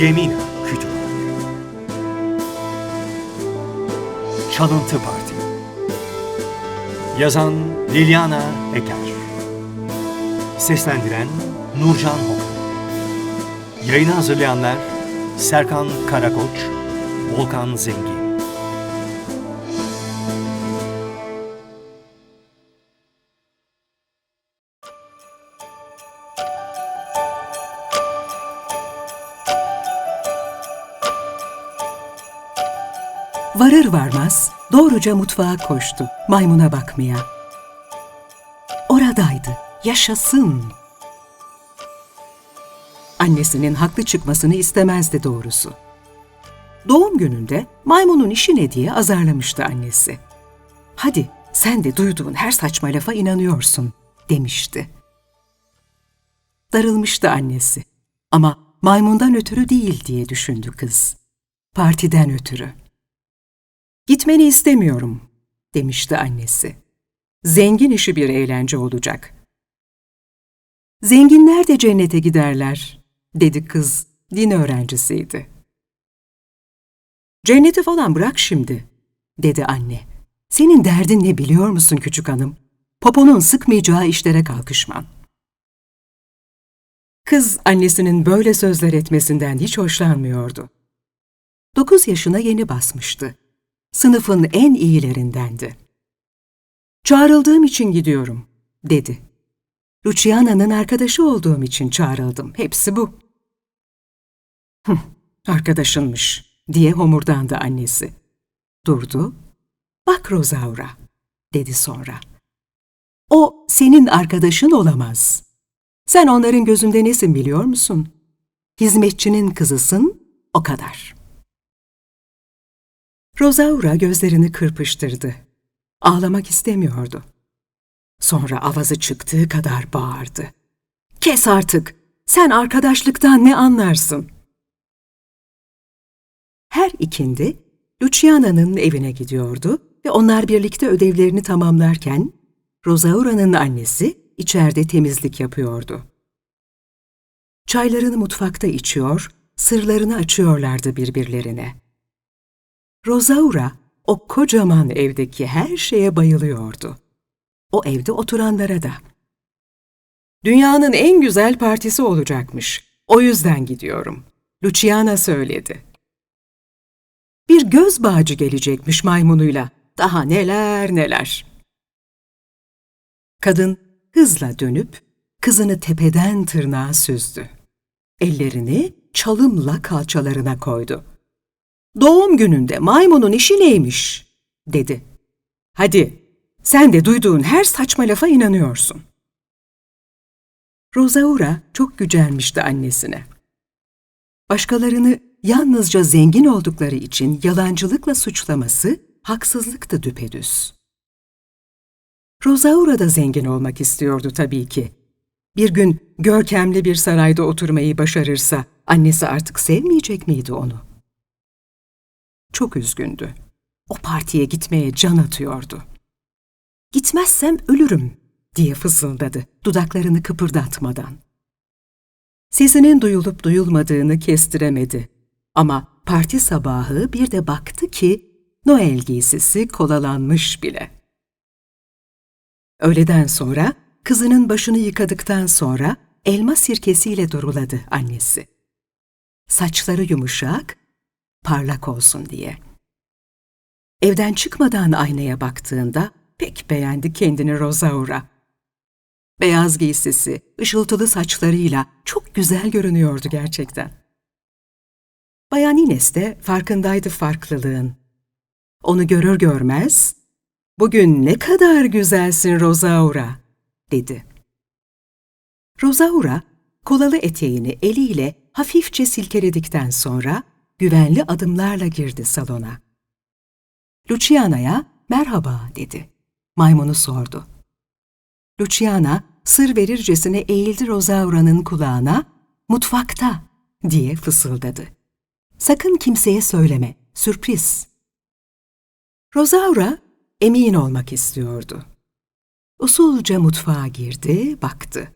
Yemin Kütük Çalıntı Parti. Yazan Liliana Eker. Seslendiren Nurcan Hokan Yayını hazırlayanlar Serkan Karakoç Volkan Zengin Varır varmaz doğruca mutfağa koştu maymuna bakmaya. Oradaydı, yaşasın. Annesinin haklı çıkmasını istemezdi doğrusu. Doğum gününde maymunun işi ne diye azarlamıştı annesi. Hadi sen de duyduğun her saçma lafa inanıyorsun demişti. Darılmıştı annesi. Ama maymundan ötürü değil diye düşündü kız. Partiden ötürü. Gitmeni istemiyorum, demişti annesi. Zengin işi bir eğlence olacak. Zenginler de cennete giderler, dedi kız, din öğrencisiydi. Cenneti falan bırak şimdi, dedi anne. Senin derdin ne biliyor musun küçük hanım? Poponun sıkmayacağı işlere kalkışman. Kız annesinin böyle sözler etmesinden hiç hoşlanmıyordu. Dokuz yaşına yeni basmıştı sınıfın en iyilerindendi. Çağrıldığım için gidiyorum, dedi. Luciana'nın arkadaşı olduğum için çağrıldım, hepsi bu. Hıh, arkadaşınmış, diye homurdandı annesi. Durdu. Bak Rosaura, dedi sonra. O senin arkadaşın olamaz. Sen onların gözünde nesin biliyor musun? Hizmetçinin kızısın, o kadar.'' Rosaura gözlerini kırpıştırdı. Ağlamak istemiyordu. Sonra avazı çıktığı kadar bağırdı. Kes artık! Sen arkadaşlıktan ne anlarsın? Her ikindi Luciana'nın evine gidiyordu ve onlar birlikte ödevlerini tamamlarken Rosaura'nın annesi içeride temizlik yapıyordu. Çaylarını mutfakta içiyor, sırlarını açıyorlardı birbirlerine. Rosaura o kocaman evdeki her şeye bayılıyordu. O evde oturanlara da. Dünyanın en güzel partisi olacakmış. O yüzden gidiyorum. Luciana söyledi. Bir göz bağcı gelecekmiş maymunuyla. Daha neler neler. Kadın hızla dönüp kızını tepeden tırnağa süzdü. Ellerini çalımla kalçalarına koydu. Doğum gününde maymunun işi neymiş? dedi. Hadi, sen de duyduğun her saçma lafa inanıyorsun. Rosaura çok gücenmişti annesine. Başkalarını yalnızca zengin oldukları için yalancılıkla suçlaması haksızlıktı düpedüz. Rosaura da zengin olmak istiyordu tabii ki. Bir gün görkemli bir sarayda oturmayı başarırsa annesi artık sevmeyecek miydi onu? Çok üzgündü. O partiye gitmeye can atıyordu. Gitmezsem ölürüm diye fısıldadı dudaklarını kıpırdatmadan. Sesinin duyulup duyulmadığını kestiremedi. Ama parti sabahı bir de baktı ki Noel giysisi kolalanmış bile. Öğleden sonra kızının başını yıkadıktan sonra elma sirkesiyle duruladı annesi. Saçları yumuşak, parlak olsun diye. Evden çıkmadan aynaya baktığında pek beğendi kendini Rosaura. Beyaz giysisi, ışıltılı saçlarıyla çok güzel görünüyordu gerçekten. Bayan Ines de farkındaydı farklılığın. Onu görür görmez, ''Bugün ne kadar güzelsin Rosaura'' dedi. Rosaura, kolalı eteğini eliyle hafifçe silkeledikten sonra güvenli adımlarla girdi salona. Luciana'ya merhaba dedi. Maymunu sordu. Luciana sır verircesine eğildi Rosaura'nın kulağına, mutfakta diye fısıldadı. Sakın kimseye söyleme, sürpriz. Rosaura emin olmak istiyordu. Usulca mutfağa girdi, baktı.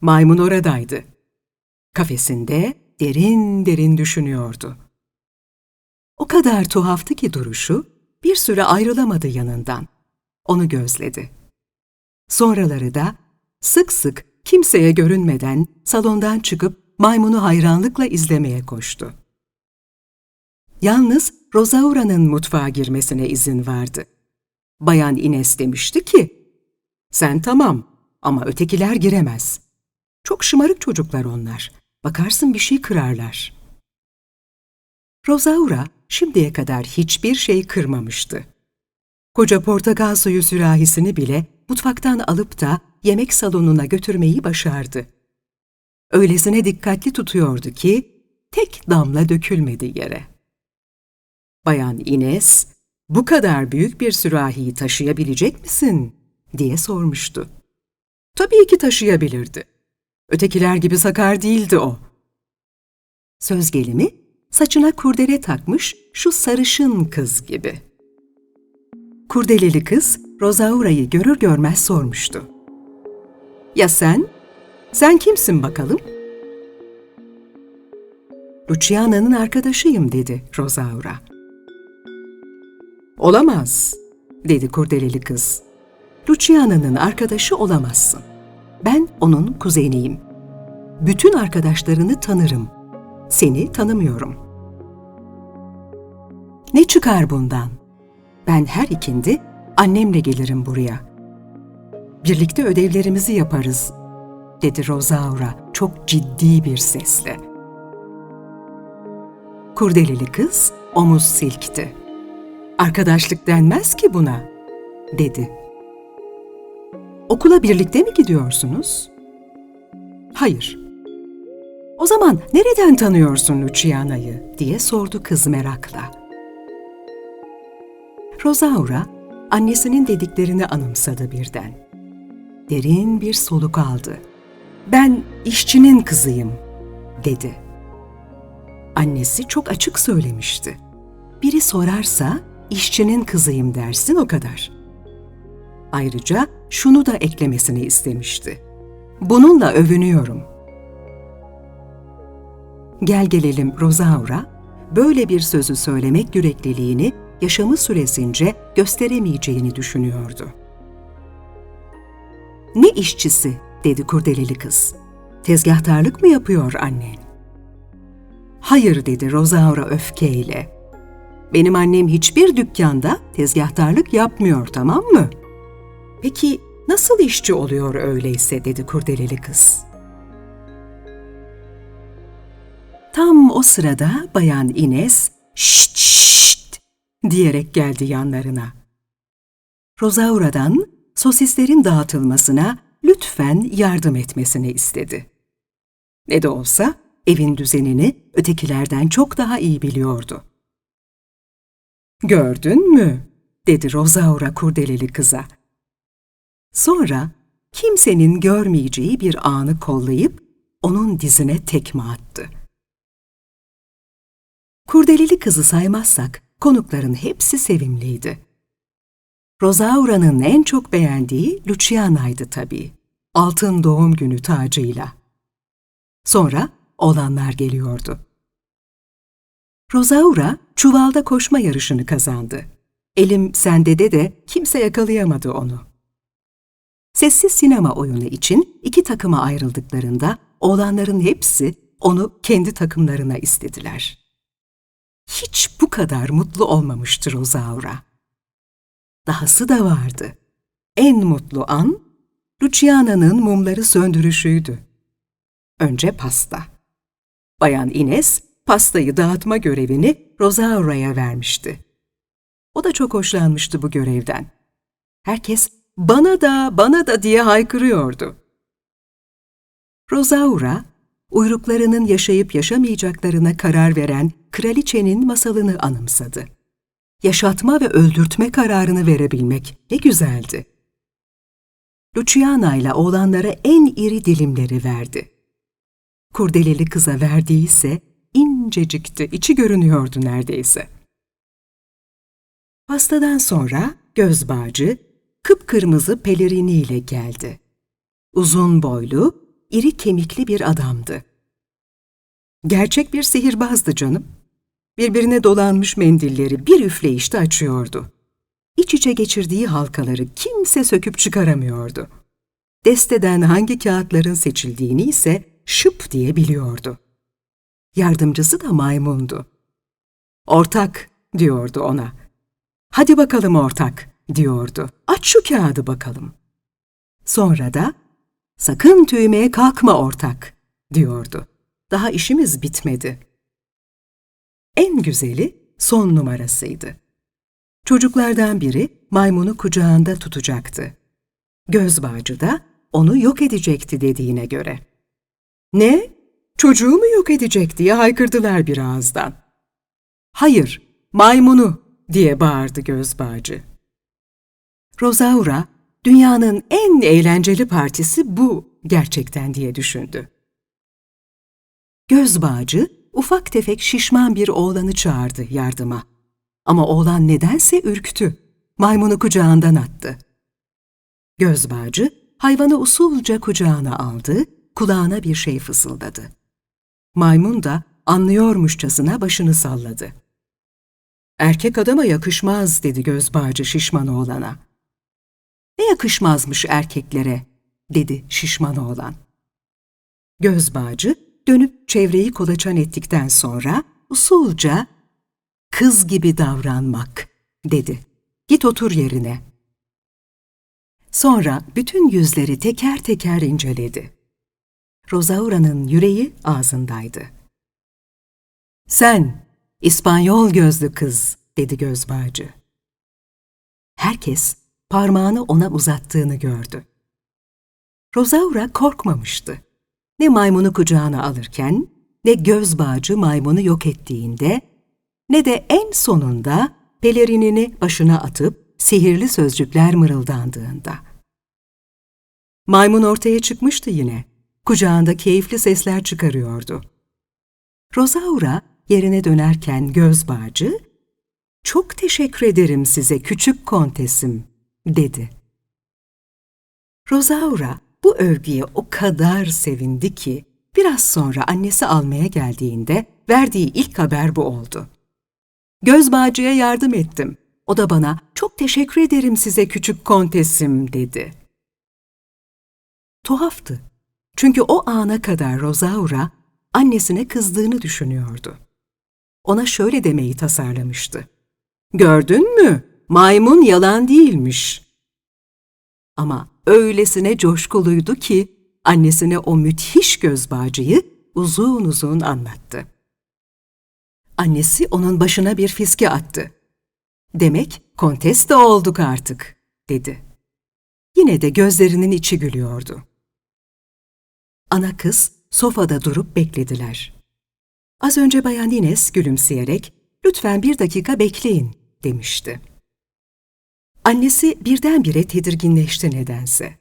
Maymun oradaydı. Kafesinde derin derin düşünüyordu. O kadar tuhaftı ki duruşu, bir süre ayrılamadı yanından. Onu gözledi. Sonraları da sık sık kimseye görünmeden salondan çıkıp maymunu hayranlıkla izlemeye koştu. Yalnız Rosaura'nın mutfağa girmesine izin vardı. Bayan Ines demişti ki, sen tamam ama ötekiler giremez. Çok şımarık çocuklar onlar. Bakarsın bir şey kırarlar. Rosaura şimdiye kadar hiçbir şey kırmamıştı. Koca portakal suyu sürahisini bile mutfaktan alıp da yemek salonuna götürmeyi başardı. Öylesine dikkatli tutuyordu ki tek damla dökülmedi yere. Bayan Ines, bu kadar büyük bir sürahiyi taşıyabilecek misin? diye sormuştu. Tabii ki taşıyabilirdi. Ötekiler gibi sakar değildi o. Söz gelimi, saçına kurdele takmış şu sarışın kız gibi. Kurdeleli kız, Rosaura'yı görür görmez sormuştu. Ya sen? Sen kimsin bakalım? Luciana'nın arkadaşıyım dedi Rosaura. Olamaz, dedi kurdeleli kız. Luciana'nın arkadaşı olamazsın. Ben onun kuzeniyim. Bütün arkadaşlarını tanırım. Seni tanımıyorum. Ne çıkar bundan? Ben her ikindi annemle gelirim buraya. Birlikte ödevlerimizi yaparız, dedi Rosaura çok ciddi bir sesle. Kurdeleli kız omuz silkti. Arkadaşlık denmez ki buna, dedi. Okula birlikte mi gidiyorsunuz? Hayır. O zaman nereden tanıyorsun Luciana'yı? diye sordu kız merakla. Rosaura, annesinin dediklerini anımsadı birden. Derin bir soluk aldı. Ben işçinin kızıyım, dedi. Annesi çok açık söylemişti. Biri sorarsa işçinin kızıyım dersin o kadar. Ayrıca şunu da eklemesini istemişti. Bununla övünüyorum. Gel gelelim Rosaura, böyle bir sözü söylemek yürekliliğini yaşamı süresince gösteremeyeceğini düşünüyordu. Ne işçisi, dedi kurdeleli kız. Tezgahtarlık mı yapıyor annen? Hayır, dedi Rosaura öfkeyle. Benim annem hiçbir dükkanda tezgahtarlık yapmıyor, tamam mı? Peki nasıl işçi oluyor öyleyse, dedi kurdeleli kız. Tam o sırada Bayan Ines, şşt şşt diyerek geldi yanlarına. Rosaura'dan sosislerin dağıtılmasına lütfen yardım etmesini istedi. Ne de olsa evin düzenini ötekilerden çok daha iyi biliyordu. Gördün mü? dedi Rosaura kurdeleli kıza. Sonra kimsenin görmeyeceği bir anı kollayıp onun dizine tekme attı. Kurdeleli kızı saymazsak konukların hepsi sevimliydi. Rosaura'nın en çok beğendiği Luciana'ydı tabii. Altın doğum günü tacıyla. Sonra olanlar geliyordu. Rosaura çuvalda koşma yarışını kazandı. Elim sendede de kimse yakalayamadı onu. Sessiz sinema oyunu için iki takıma ayrıldıklarında oğlanların hepsi onu kendi takımlarına istediler. Hiç bu kadar mutlu olmamıştır Rosaura. Dahası da vardı. En mutlu an Luciana'nın mumları söndürüşüydü. Önce pasta. Bayan Ines pastayı dağıtma görevini Rosaura'ya vermişti. O da çok hoşlanmıştı bu görevden. Herkes bana da bana da diye haykırıyordu. Rosaura, uyruklarının yaşayıp yaşamayacaklarına karar veren kraliçenin masalını anımsadı. Yaşatma ve öldürtme kararını verebilmek ne güzeldi. Luciana ile oğlanlara en iri dilimleri verdi. Kurdeleli kıza verdiği ise incecikti, içi görünüyordu neredeyse. Pastadan sonra göz bağcı, kıpkırmızı peleriniyle geldi. Uzun boylu, iri kemikli bir adamdı. Gerçek bir sihirbazdı canım. Birbirine dolanmış mendilleri bir üfleyişte açıyordu. İç içe geçirdiği halkaları kimse söküp çıkaramıyordu. Desteden hangi kağıtların seçildiğini ise şıp diye biliyordu. Yardımcısı da maymundu. Ortak diyordu ona. Hadi bakalım ortak diyordu. Aç şu kağıdı bakalım. Sonra da sakın tüymeye kalkma ortak diyordu. Daha işimiz bitmedi. En güzeli son numarasıydı. Çocuklardan biri maymunu kucağında tutacaktı. Gözbağcı da onu yok edecekti dediğine göre. Ne? Çocuğu mu yok edecek diye haykırdılar bir ağızdan. Hayır, maymunu diye bağırdı gözbağcı. Rosaura, dünyanın en eğlenceli partisi bu gerçekten diye düşündü. Gözbağcı, ufak tefek şişman bir oğlanı çağırdı yardıma. Ama oğlan nedense ürktü. Maymunu kucağından attı. Gözbağcı, hayvanı usulca kucağına aldı, kulağına bir şey fısıldadı. Maymun da anlıyormuşçasına başını salladı. Erkek adama yakışmaz dedi gözbağcı şişman oğlana. Ne yakışmazmış erkeklere dedi şişman oğlan. Gözbağcı dönüp çevreyi kolaçan ettikten sonra usulca kız gibi davranmak dedi. Git otur yerine. Sonra bütün yüzleri teker teker inceledi. Rosaura'nın yüreği ağzındaydı. Sen, İspanyol gözlü kız, dedi gözbağcı. Herkes parmağını ona uzattığını gördü. Rosaura korkmamıştı. Ne maymunu kucağına alırken, ne gözbağcı maymunu yok ettiğinde, ne de en sonunda pelerinini başına atıp sihirli sözcükler mırıldandığında. Maymun ortaya çıkmıştı yine. Kucağında keyifli sesler çıkarıyordu. Rosaura yerine dönerken gözbağcı, ''Çok teşekkür ederim size küçük kontesim.'' Dedi. Rosaura bu övgüye o kadar sevindi ki biraz sonra annesi almaya geldiğinde verdiği ilk haber bu oldu. Gözbağcıya yardım ettim. O da bana çok teşekkür ederim size küçük kontesim dedi. Tuhaftı. Çünkü o ana kadar Rosaura annesine kızdığını düşünüyordu. Ona şöyle demeyi tasarlamıştı. Gördün mü? Maymun yalan değilmiş. Ama öylesine coşkuluydu ki annesine o müthiş gözbağcıyı uzun uzun anlattı. Annesi onun başına bir fiske attı. Demek kontes de olduk artık, dedi. Yine de gözlerinin içi gülüyordu. Ana kız sofada durup beklediler. Az önce Bayan Ines gülümseyerek, lütfen bir dakika bekleyin, demişti. Annesi birdenbire tedirginleşti nedense.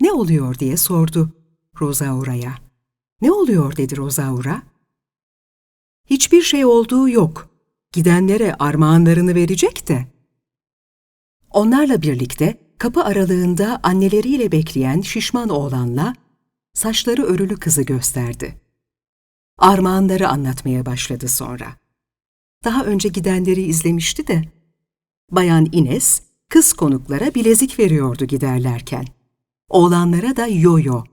Ne oluyor diye sordu Rosaura'ya. Ne oluyor dedi Rosaura. Hiçbir şey olduğu yok. Gidenlere armağanlarını verecek de. Onlarla birlikte kapı aralığında anneleriyle bekleyen şişman oğlanla saçları örülü kızı gösterdi. Armağanları anlatmaya başladı sonra. Daha önce gidenleri izlemişti de. Bayan Ines, kız konuklara bilezik veriyordu giderlerken. Oğlanlara da yoyo.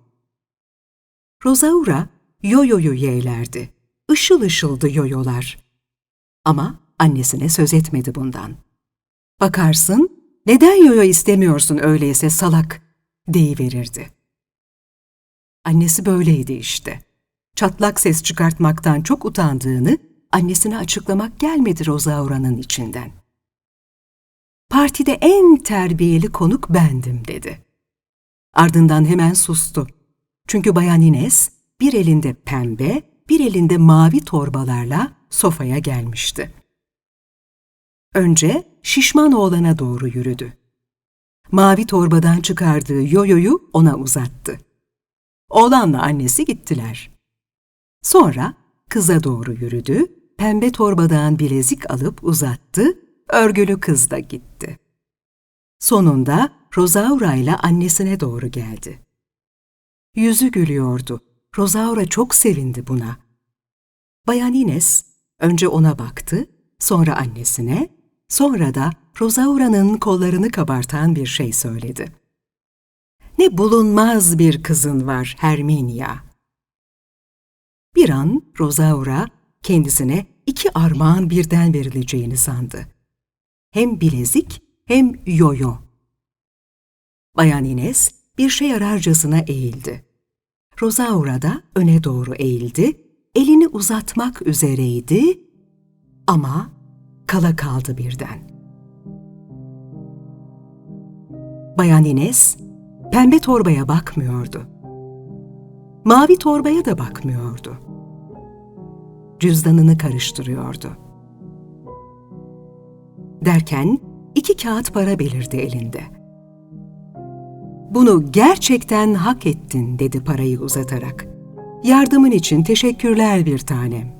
Rosaura, yoyoyu yeğlerdi. Işıl ışıldı yoyolar. Ama annesine söz etmedi bundan. Bakarsın, neden yoyo istemiyorsun öyleyse salak, deyiverirdi. Annesi böyleydi işte. Çatlak ses çıkartmaktan çok utandığını annesine açıklamak gelmedi Rosaura'nın içinden. Partide en terbiyeli konuk bendim dedi. Ardından hemen sustu. Çünkü Bayan Ines bir elinde pembe, bir elinde mavi torbalarla sofaya gelmişti. Önce şişman oğlana doğru yürüdü. Mavi torbadan çıkardığı yoyoyu ona uzattı. Oğlanla annesi gittiler. Sonra kıza doğru yürüdü, pembe torbadan bilezik alıp uzattı, örgülü kız da gitti. Sonunda Rosaura ile annesine doğru geldi. Yüzü gülüyordu. Rosaura çok sevindi buna. Bayan Ines önce ona baktı, sonra annesine, sonra da Rosaura'nın kollarını kabartan bir şey söyledi. Ne bulunmaz bir kızın var Herminia. Bir an Rosaura kendisine iki armağan birden verileceğini sandı. Hem bilezik hem yoyo. Bayan Ines bir şey ararcasına eğildi. Rosaura da öne doğru eğildi, elini uzatmak üzereydi ama kala kaldı birden. Bayan Ines pembe torbaya bakmıyordu. Mavi torbaya da bakmıyordu. Cüzdanını karıştırıyordu. Derken iki kağıt para belirdi elinde. Bunu gerçekten hak ettin dedi parayı uzatarak. Yardımın için teşekkürler bir tanem.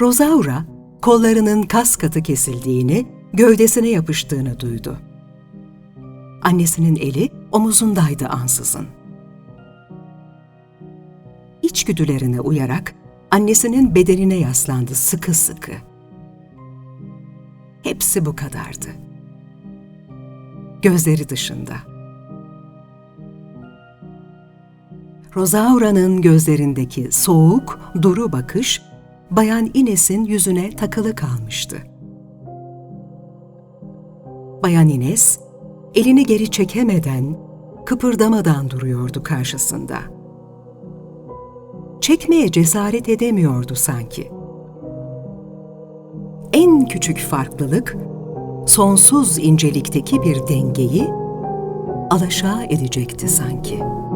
Rosaura kollarının kas katı kesildiğini, gövdesine yapıştığını duydu. Annesinin eli omuzundaydı ansızın. İçgüdülerine uyarak annesinin bedenine yaslandı sıkı sıkı. Hepsi bu kadardı. Gözleri dışında. Rosaura'nın gözlerindeki soğuk, duru bakış Bayan Ines'in yüzüne takılı kalmıştı. Bayan Ines, elini geri çekemeden, kıpırdamadan duruyordu karşısında. Çekmeye cesaret edemiyordu sanki. Küçük farklılık, sonsuz incelikteki bir dengeyi alaşağı edecekti sanki.''